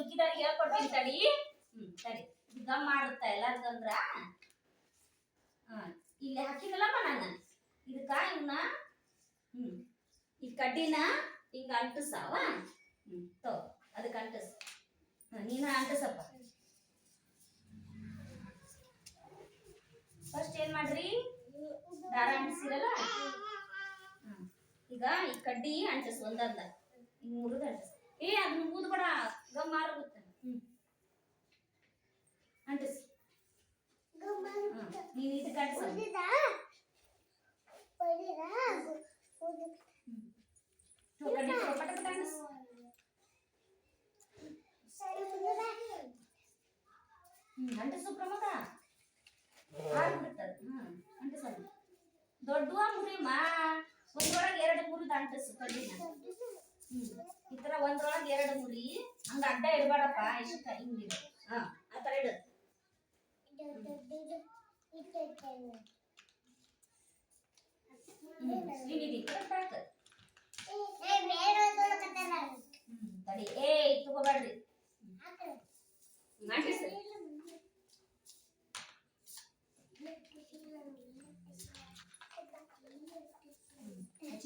ಉಳ್ಕಿದವ್ರಿಗೆ ಹೇಳ್ಕೊಡ್ತೀನಿ ತಡಿ. ಹ್ಮ್ ಸರಿ ಗಮ್ ಮಾಡುತ್ತ ಎಲ್ಲಾರ್ಗಂದ್ರ? ಹಾ, ಇಲ್ಲಿ ಹಾಕಿದಲ್ಲಪ್ಪ ನಾನು? ಇದಕ್ಕ ಇವನ್ನ ಹ್ಮ್, ಈ ಕಡ್ಡಿನ ಹಿಂಗ ಅಂಟಿಸಾವ ಹ್ಮ್ ತೋ ಅದಕ್ಕೆ ಅಂಟಿಸ್. ನೀನ ಅಂಟಿಸಪ್ಪ. ಫಸ್ಟ್ ಏನ್ ಮಾಡ್ರಿ? ದಾರ ಅಂಟಿಸಿರಲ್ಲ. ಈಗ ಈ ಕಡ್ಡಿ ಅಂಟಿಸ್ ಒಂದಂದ. ಹಿಂಗ್ ಮುರಿದು ಅಂಟಿಸ್. ಏ ಅದನ್ನ ಊದ್ಬೇಡ ಗಮ್ ಮಾರೋಗುತ್ತೆ ಹ್ಮ್ ಅಂಟಿಸ್ ಹ್ಮ್. ನೀನ್ ಇದಕ್ಕೆ ಅಂಟಿಸ ಕಡ್ಡಿ ತಗೋ, ಪಟ ಪಟ ಅಂಟಿಸ್ ಹ್ಮ್ ಅಂಟಿಸು ಪ್ರಮೋದ ಆಗ್ಬಿಡ್ತದ ಹ್ಮ್ ಅಂಟಿಸಲ್ಲ ದೊಡ್ಡವ ಮುರಿಯಮ್ಮ ಒಂದ್ರೊಳಗೆ ಎರಡು ಮುರಿದು ಅಂಟಿಸು ಕಡ್ಡಿನ ಹ್ಮ್ ಇತರ ತರ ಎರಡು ಮುಡಿ ಹಂಗ ಅಡ್ಡ ಇಡಬೇಡಪ್ಪ ಇಷ್ಟ ಹಿಂಗಿಡು ಹಾ, ಆ ಇಡ. ಇಡು ನೀನಿದಿ ಕರೆಕ್ಟ್ ಹಾಕ ತಡಿ. ಏ ತಗೋಬೇಡ್ರಿ.